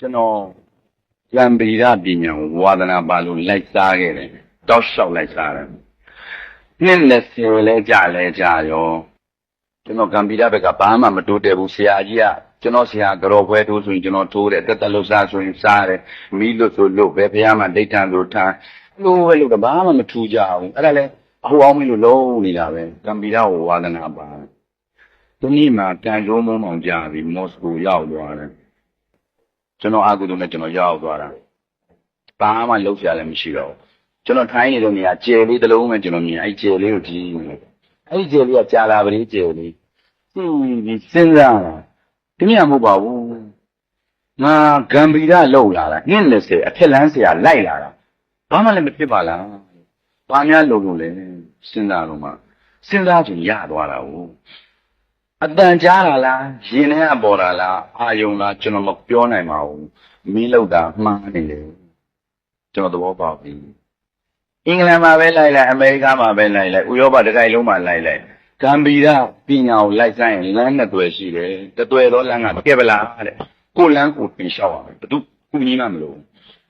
ကျွန်တော်ကံပိရပညာကိုဝါဒနာပါလို့လိုက်စားခဲ့တယ်တောက်လျှောက်လိုက်စားတယ်နှစ်20လဲကြာလဲကြာရောကျွန်တော်ကံပိရဘက်ကဘာမှမတိုးတက်ဘူးဆရာကြီးကကျွန်တော်ဆရာကြော်ဖွဲထိုးဆိုရင်ကျွန်တော်ထိုးတယ်တက်တက်လို့စားဆိုရင်စားတယ်မီးလို့ဆိုလို့ပဲဘုရားမှာဒိဋ္ဌံဆိုထားလို့ပဲလို့ကဘာမှမထူးကြဘူးအဲ့ဒါလဲအဟိုအောင်မင်းလို့လုံးနေတာပဲကံပိရကိုဝါဒနာပါဒီနေ့မှတန်ရုံးမုံမောင်ကြာပြီမော်စကိုရောက်သွားတယ် ကျွန်တော်အာကုတုနဲ့ကျွန်တော်ရောက်သွားတာဘာမှလုပ်ရလည်းမရှိတော့ဘူးကျွန်တော်ထိုင်းနေတဲ့နေရာကျယ်လေးတစ်လုံးပဲကျွန်တော်မြင်အဲ့ကျယ်လေးကိုကြည့်နေတယ်အဲ့ကျယ်လေးကကြာလာပါလေကျယ်လေးဟင်းဒီစဉ်းစားတာဒီမြတ်မဟုတ်ပါဘူးငါဂမ်ဘီရလောက်လာတာနှစ်20အထက်လန်းဆရာလိုက်လာတာဘာမှလည်းမဖြစ်ပါလားဘာများလုံလို့လဲစဉ်းစားတော့မှစဉ်းစားချင်ရသွားတာဟုတ် အတန်ကြားတာလားရင်ထဲကပေါ်တာလားအာယုံလားကျွန်တော်မပြောနိုင်ပါဘူးမင်းလောက်တာမှားနေတယ်ကျွန်တော်သဘောပေါက်ပြီအင်္ဂလန်မှာပဲလိုက်လိုက်အမေရိကမှာပဲလိုက်လိုက်ဥရောပတစ်ခိုင်လုံးမှာလိုက်လိုက်ဂမ်ဘီယာပညာကိုလိုက်ဆိုင်ရင်လမ်းနှစ်သွယ်ရှိတယ်တစ်သွယ်တော့လမ်းကကဲပလားတဲ့ကိုလမ်းကိုပြင်လျှောက်ရမယ်ဘသူကုညီမှမလို့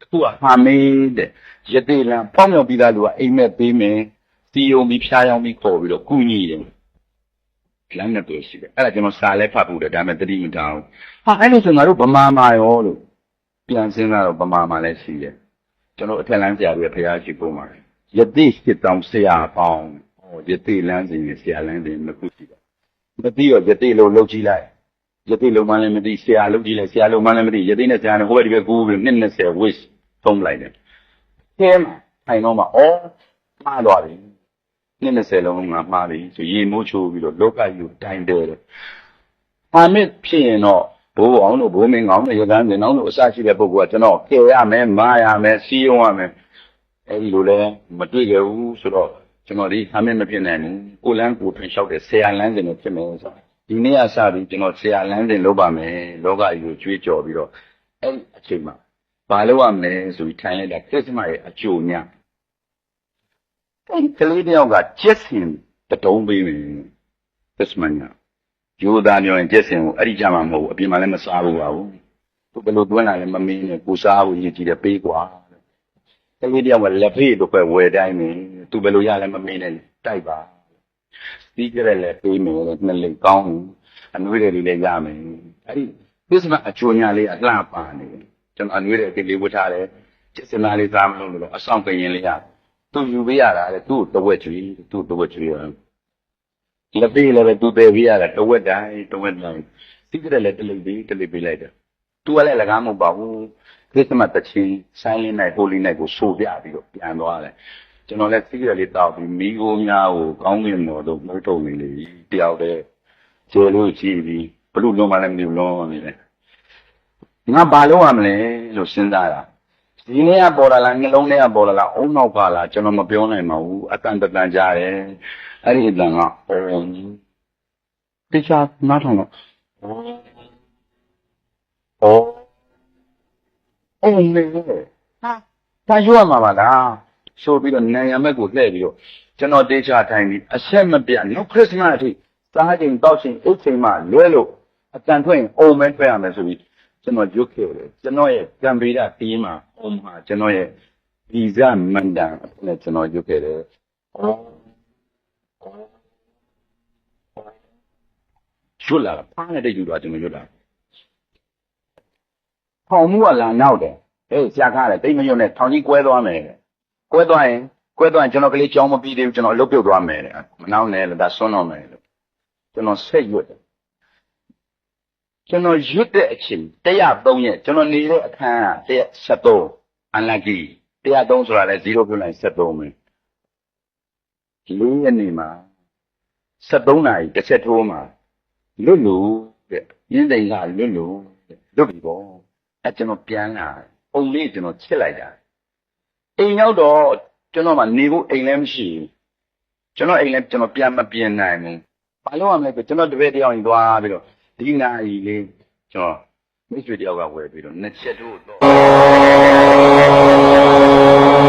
တစ်ခုကဟာမေးတဲ့ရသေးလမ်းပေါင်းမြောက်ပြီးသားလူကအိမ်မက်ပေးမယ်စီယုံပြီးဖျားယောင်းပြီးခေါ်ပြီးတော့ကုညီတယ် လမ်းနဲ့တွေ့ရှိတယ်အဲ့ဒါကျွန်တော်စာလဲဖတ်ဖို့တယ်ဒါပေမဲ့တတိမတောင်းဟာအဲ့လိုဆိုငါတို့ဗမာမာရောလို့ပြန်စဉ်းစားတော့ဗမာမာလည်းရှိတယ်ကျွန်တော်အထက်လမ်းဆရာတွေဖရားရှိပုံမှာယသိရှိတောင်ဆရာပေါင်းဟောယသိလမ်းစဉ်နဲ့ဆရာလမ်းစဉ်နှစ်ခုရှိတယ်မသိတော့ယသိလို့လှုပ်ကြည့်လိုက်ယသိလုံးမှလည်းမသိဆရာလှုပ်ကြည့်လိုက်ဆရာလုံးမှလည်းမသိယသိနဲ့ဆရာနဲ့ဟိုဘက်ဒီဘက်ကူးပြီးနှစ်20 wish ဖုံးလိုက်တယ်ကဲထိုင်တော့မှဩမှားသွားပြီ နှစ်20လုံးငါမှားပြီဆိုရေမိုးချိုးပြီးတော့လောကကြီးကိုတိုင်တယ်တဲ့။ဟာမစ်ဖြစ်ရင်တော့ဘိုးအောင်တို့ဘိုးမင်းကောင်းတို့ရကန်းစင်အောင်တို့အစရှိတဲ့ပုဂ္ဂိုလ်ကကျွန်တော်ကယ်ရမယ်မာရမယ်စီးရုံရမယ်အဲဒီလိုလဲမတွေ့ကြဘူးဆိုတော့ကျွန်တော်ဒီဟာမစ်မဖြစ်နိုင်ဘူးကိုလန်းကိုထွင်လျှောက်တဲ့ဆရာလန်းစင်ကိုဖြစ်မယ်ဆိုတော့ဒီနေ့ကစပြီးကျွန်တော်ဆရာလန်းစင်လုပ်ပါမယ်လောကကြီးကိုကြွေးကြော်ပြီးတော့အဲဒီအချိန်မှာဘာလုပ်ရမလဲဆိုပြီးထိုင်လိုက်တာခရစ်စမတ်ရဲ့အကျိုးည အဲ့ဒီကလေးတယောက်ကကျက်စင်တတုံးပေးမယ်သစ္စမညာယူသားပြောရင်ကျက်စင်ကိုအဲ့ဒီကြမှာမဟုတ်ဘူးအပြင်မှာလည်းမစားဘူးပါဘူးသူဘယ်လိုသွင်းလာလဲမမင်းနဲ့ကိုစားဖို့ရည်ကြည်တယ်ပေးကွာကလေးတယောက်ကလက်ဖေးတို့ပဲဝယ်တိုင်းမယ်သူဘယ်လိုရလဲမမင်းနဲ့တိုက်ပါစီးကြတယ်လည်းပေးမယ်နှစ်လိကောင်းအနွေးတယ်လေးလည်းရမယ်အဲ့ဒီသစ္စမအချိုညာလေးအလှပါနေတယ်ကျွန်တော်အနွေးတယ်အကလေးဝတ်ထားတယ်ကျက်စင်သားလေးစားမလို့လို့အဆောင်ကရင်လေးရ သူယူပေးရတာလေသူ့တဝက်ကျွေးသူ့တဝက်ကျွေးရလက်ပေးလည်းပဲသူတည်ပေးရတာတဝက်တိုင်းတဝက်တိုင်းသိကြတယ်လေတလိပ်ပေးတလိပ်ပေးလိုက်တယ်သူကလည်းလကားမဟုတ်ပါဘူးခရစ်စမတ်တချီဆိုင်းလင်းနိုင်ဟိုလီနိုင်ကိုဆိုပြပြီးတော့ပြန်သွားတယ်ကျွန်တော်လည်းသိကြတယ်လေးတောက်ပြီးမိโกများကိုကောင်းကင်တော်တို့မိုးတုံနေလေတယောက်တည်းကျေလို့ကြည့်ပြီးဘလို့လုံးမလည်းမသိဘူးလုံးနေတယ်ငါဘာလုပ်ရမလဲလို့စဉ်းစားတာ ဒီနေ့ကပေါ်လာလားနှလုံးထဲကပေါ်လာလားအုံနောက်ကလားကျွန်တော်မပြောနိုင်ပါဘူးအတန်တန်ကြားတယ်အဲ့ဒီအတန်ကအော်တခြားနားထောင်တော့အော်အော်လေဟာဒါရွတ်မှာပါလားဆိုပြီးတော့နံရမက်ကိုလှည့်ပြီးတော့ကျွန်တော်တေချာထိုင်ပြီးအဆက်မပြတ်နောက်ခရစ်စမတ်အထိစားချိန်တောက်ချိန်အိတ်ချိန်မှလွဲလို့အတန်ထွက်ရင်အုံမဲထွက်ရမယ်ဆိုပြီး ကျွန်တော်ရုပ်ခဲ့တယ်ကျွန်တော်ရဲ့ကံပေရတီးမှာအုံးမှာကျွန်တော်ရဲ့ဗီဇမန်တန်အဖြစ်နဲ့ကျွန်တော်ရုပ်ခဲ့တယ်ရွတ်လာတာဖားနေတဲ့ယူတော့ကျွန်တော်ရွတ်လာထောင်မှုကလာနောက်တယ်ဟေးရှာကားတယ်တိတ်မရွတ်နဲ့ထောင်ကြီးကွဲသွားမယ်တဲ့ကွဲသွားရင်ကွဲသွားရင်ကျွန်တော်ကလေးကြောင်းမပြီးသေးဘူးကျွန်တော်အလုပ်ပြုတ်သွားမယ်တဲ့မနောက်နဲ့လို့ဒါဆွန်းတော့မယ်လို့ကျွန်တော်ဆက်ရွတ်တယ် ကျွန်တော်ရွတ်တဲ့အချိန်103ရက်ကျွန်တော်နေတဲ့အခန်းက173 unlucky 103ဆိုတာလဲ0ပြောလိုက်73ပဲလေးရက်နေမှာ73နာရီတစ်ချက်ထိုးမှာလွတ်လို့တဲ့ရင်းတိန်ကလွတ်လို့တဲ့လွတ်ပြီပေါ့အဲကျွန်တော်ပြန်လာပုံလေးကျွန်တော်ချစ်လိုက်တာအိမ်ရောက်တော့ကျွန်တော်မှနေဖို့အိမ်လည်းမရှိဘူးကျွန်တော်အိမ်လည်းကျွန်တော်ပြန်မပြင်နိုင်ဘူးဘာလို့ရမလဲဆိုကျွန်တော်တပည့်တယောက်ရင်သွားပြီးတော့ ဒီနာရီလေးကျွန်တော်မိတ်ဆွေတယောက်ကဝယ်ပြီးတော့နှစ်ချက်တို့တော့